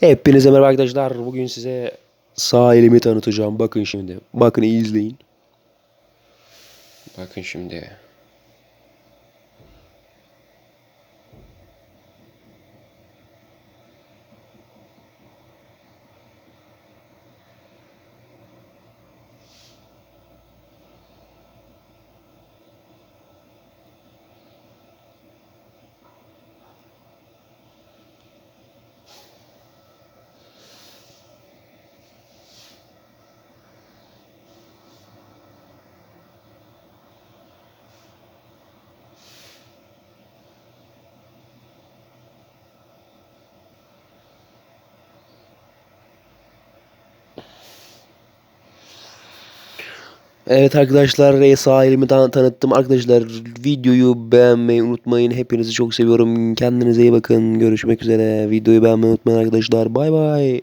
Hepinize merhaba arkadaşlar. Bugün size sağ elimi tanıtacağım. Bakın şimdi. Bakın izleyin. Bakın şimdi. Evet arkadaşlar sağ elimi tan- tanıttım. Arkadaşlar videoyu beğenmeyi unutmayın. Hepinizi çok seviyorum. Kendinize iyi bakın. Görüşmek üzere. Videoyu beğenmeyi unutmayın arkadaşlar. Bay bay.